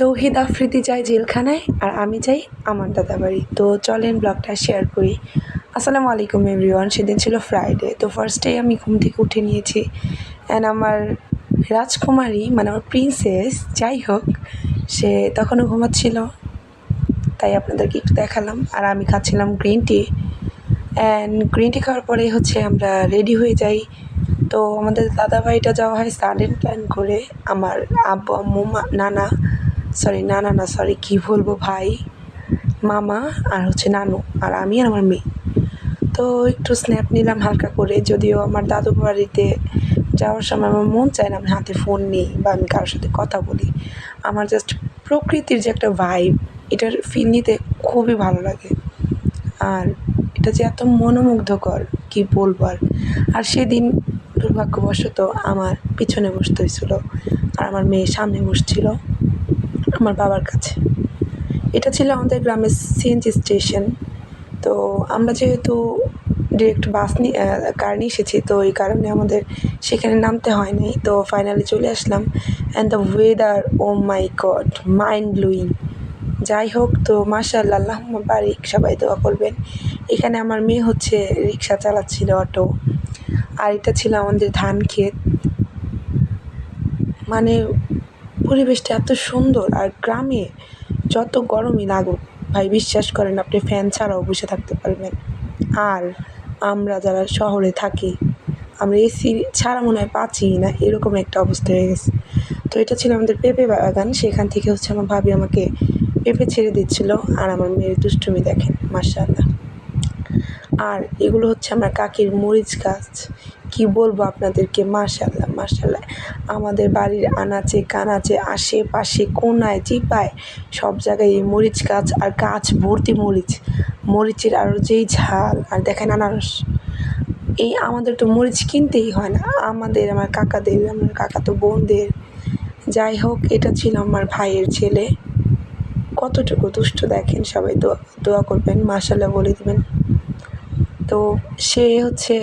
তৌহিদ আফ্রিদি যায় জেলখানায় আর আমি যাই আমার দাদা বাড়ি। তো চলেন ব্লগটা শেয়ার করি। আসসালামু আলাইকুম এভরিওয়ান, সেদিন ছিল ফ্রাইডে তো ফার্স্টেই আমি ঘুম থেকে উঠে নিয়েছি। অ্যান্ড আমার রাজকুমারী মানে আমার প্রিন্সেস যাই হোক, সে তখনও ঘুমাচ্ছিল। তাই আপনাদেরকে একটু দেখালাম। আর আমি খাচ্ছিলাম green tea and green tea খাওয়ার পরে হচ্ছে আমরা রেডি হয়ে যাই। তো আমাদের দাদা ভাইটা যাওয়া হয় সাডেন প্ল্যান করে। আমার আব্বু, আম্মু নানা সরি নানা না সরি কী বলব ভাই? মামা আর হচ্ছে নানু আর আমি আর আমার মেয়ে। তো একটু স্ন্যাপ নিলাম হালকা করে, যদিও আমার দাদু বাড়িতে যাওয়ার সময় আমার মন চায় না, আমি হাতে ফোন নিই বা আমি কারোর সাথে কথা বলি। আমার জাস্ট প্রকৃতির যে একটা ভাইব এটার ফিল নিতে খুবই ভালো লাগে। আর এটা যে এত মনোমুগ্ধকর, কি বলব আর। আর সেদিন দুর্ভাগ্যবশত আমার পিছনে বসতে হয়েছিল আর আমার মেয়ে সামনে বসছিল আমার বাবার কাছে। এটা ছিল আমাদের গ্রামের সিএনজি স্টেশন তো আমরা যেহেতু ডিরেক্ট বাস নিয়ে কার নিয়ে এসেছি, তো এই কারণে আমাদের সেখানে নামতে হয়নি। তো ফাইনালি চলে আসলাম and the weather oh my god mind blowing যাই হোক, তো মাশাআল্লাহ আল্লাহ বারিক, সবাই দোয়া করবেন। এখানে আমার মেয়ে হচ্ছে রিক্সা চালাচ্ছিল অটো। আর এটা ছিল আমাদের ধান ক্ষেত। মানে পরিবেশটা এত সুন্দর আর গ্রামে যত গরমই লাগুক, ভাই বিশ্বাস করেন আপনি ফ্যান ছাড়াও বসে থাকতে পারবেন। আর আমরা যারা শহরে থাকি, আমরা এসি ছাড়া মনে হয় পাচ্ছি না, এরকম একটা অবস্থা হয়ে গেছে। তো এটা ছিল আমাদের পেঁপে বাগান, সেখান থেকে হচ্ছে আমার ভাবি আমাকে পেঁপে ছেড়ে দিচ্ছিল আর আমার মেয়ের দুষ্টুমি দেখেন মার্শাল্লাহ আর এগুলো হচ্ছে আমার কাকির মরিচ গাছ কি বলব আপনাদেরকে? মার্শাল্লাহ মার্শাল্লাহ আমাদের বাড়ির আনাচে, কানাচে, আশেপাশে, কোনায় চিপায় সব জায়গায় এই মরিচ গাছ আর গাছ ভর্তি মরিচ। মরিচের আরও যেই ঝাল, আর দেখেন আনারস। এই আমাদের তো মরিচ কিনতেই হয় না। আমাদের, আমার কাকাদের, আমার কাকা তো বোনদের। যাই হোক, এটা ছিল আমার ভাইয়ের ছেলে। কতটুকু দুষ্ট দেখেন সবাই দোয়া দোয়া করবেন মার্শাল্লাহ বলে দেবেন। তো সে হচ্ছে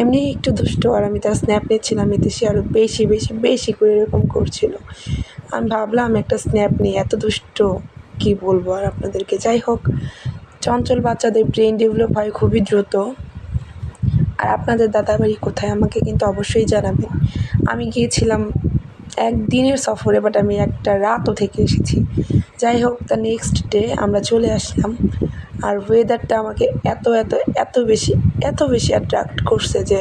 এমনি একটু দুষ্ট আর আমি তার স্ন্যাপ নিচ্ছিলাম, এতে সে আরও বেশি বেশি বেশি করে এরকম করছিল। আমি ভাবলাম একটা স্ন্যাপ নিয়ে এত দুষ্ট, কি বলব আর আপনাদেরকে? যাই হোক, চঞ্চল বাচ্চাদের ব্রেন ডেভেলপ হয় খুবই দ্রুত। আর আপনাদের দাদাবাড়ি কোথায় আমাকে কিন্তু অবশ্যই জানাবেন। আমি গিয়েছিলাম একদিনের সফরে বাট আমি একটা রাতও থেকে এসেছি। যাই হোক দ্য নেক্সট ডে আমরা চলে আসলাম। আর ওয়েদারটা আমাকে এত এত এত বেশি এত বেশি অ্যাট্রাক্ট করছে যে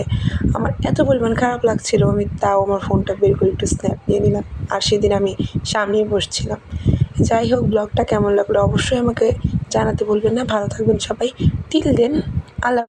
আমার এত পরিমাণ খারাপ লাগছিল, আমি তাও আমার ফোনটা বের করে একটু স্ন্যাপ নিয়ে নিলাম। আর সেদিন আমি সামনেই বসছিলাম। যাই হোক ব্লগটা কেমন লাগল অবশ্যই আমাকে জানাতে বলবেন না। ভালো থাকবেন সবাই। টিল দেন আল্লাহ